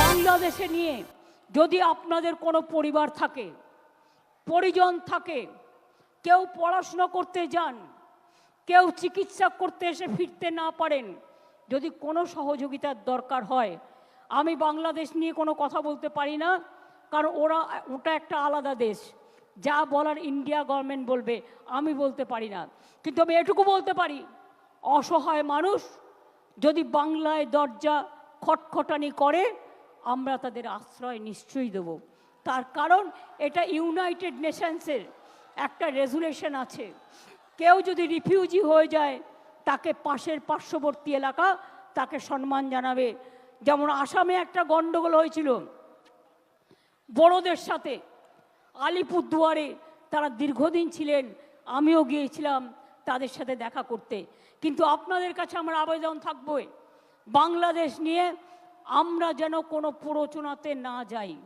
বাংলাদেশে নিয়ে যদি আপনাদের কোনো পরিবার থাকে, পরিজন থাকে, কেউ পড়াশুনো করতে যান, কেউ চিকিৎসা করতে এসে ফিরতে না পারেন, যদি কোনো সহযোগিতার দরকার হয়, আমি বাংলাদেশ নিয়ে কোনো কথা বলতে পারি না, কারণ ওরা, ওটা একটা আলাদা দেশ। যা বলার ইন্ডিয়া গভর্নমেন্ট বলবে, আমি বলতে পারি না। কিন্তু আমি এটুকু বলতে পারি, অসহায় মানুষ যদি বাংলায় দরজা খটখটানি করে, আমরা তাদের আশ্রয় নিশ্চয়ই দেব। তার কারণ এটা ইউনাইটেড নেশনসের একটা রেজুলেশন আছে। কেউ যদি রিফিউজি হয়ে যায়, তাকে পাশের পার্শ্ববর্তী এলাকা তাকে সম্মান জানাবে। যেমন আসামে একটা গণ্ডগোল হয়েছিল, বড়দের সাথে আলিপুরদুয়ারে তারা দীর্ঘদিন ছিলেন, আমিও গিয়েছিলাম তাদের সাথে দেখা করতে। কিন্তু আপনাদের কাছে আমার আবেদন থাকবে, বাংলাদেশ নিয়ে আমরা যেন কোনো প্ররোচনাতে না যাই।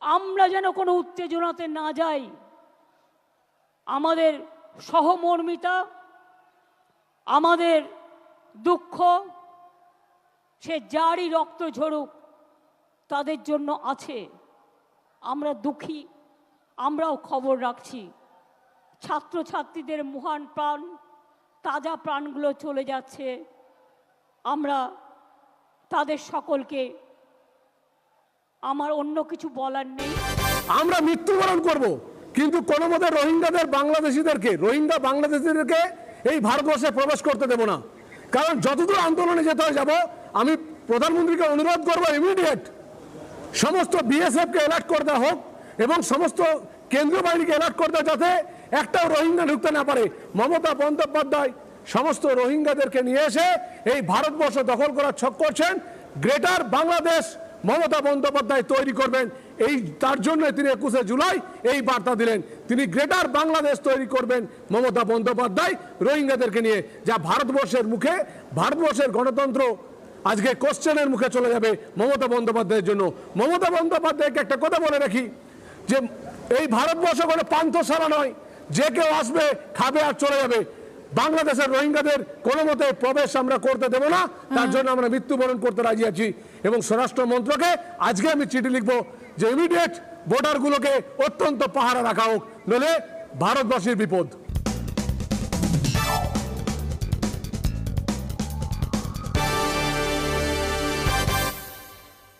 আমরা যেন কোনো উত্তেজনাতে না যাই। আমাদের সহমর্মিতা, আমাদের দুঃখ, সে যারই রক্ত ঝরুক, তাদের জন্য আছে। আমরা দুঃখী, আমরাও খবর রাখছি। ছাত্রছাত্রীদের মহান প্রাণ, তাজা প্রাণগুলো চলে যাচ্ছে। আমরা তাদের সকলকে, আমার অন্য কিছু বলার নেই। আমরা মৃত্যুবরণ করব, কিন্তু কোনো মতে রোহিঙ্গাদের বাংলাদেশিদেরকে, রোহিঙ্গা বাংলাদেশিদেরকে এই ভারতবর্ষে প্রবেশ করতে দেব না। কারণ যতদূর আন্দোলনে যেতে হয় যাব, আমি প্রধানমন্ত্রীকে অনুরোধ করব ইমিডিয়েট সমস্ত বিএসএফকে অ্যালার্ট করতে হোক এবং সমস্ত কেন্দ্রীয় বাহিনীকে অ্যালার্ট করতে যাতে একটাও রোহিঙ্গা ঢুকতে না পারে। মমতা বন্দ্যোপাধ্যায় সমস্ত রোহিঙ্গাদেরকে নিয়ে এসে এই ভারতবর্ষ দখল করার ছক করছেন। গ্রেটার বাংলাদেশ মমতা বন্দ্যোপাধ্যায় তৈরি করবেন। এই, তার জন্য তিনি একুশে জুলাই এই বার্তা দিলেন। তিনি গ্রেটার বাংলাদেশ তৈরি করবেন মমতা বন্দ্যোপাধ্যায় রোহিঙ্গাদেরকে নিয়ে, যা ভারতবর্ষের মুখে, ভারতবর্ষের গণতন্ত্র আজকে কোশ্চেনের মুখে চলে যাবে মমতা বন্দ্যোপাধ্যায়ের জন্য। মমতা বন্দ্যোপাধ্যায়কে একটা কথা বলে রাখি যে এই ভারতবর্ষ কোনো পান্থশালা নয় যে কেউ আসবে খাবে আর চলে যাবে। বাংলাদেশের রোহিঙ্গাদের কোনো মতে প্রবেশ আমরা করতে দেব না তার জন্য আমরা মৃত্যুবরণ করতে রাজি আছি। এবং স্বরাষ্ট্র মন্ত্রকে আজকে আমি চিঠি লিখব যে ইমিডিয়েট ভোটারগুলোকে অত্যন্ত পাহারা রাখা হোক নলে ভারতবাসীর বিপদ।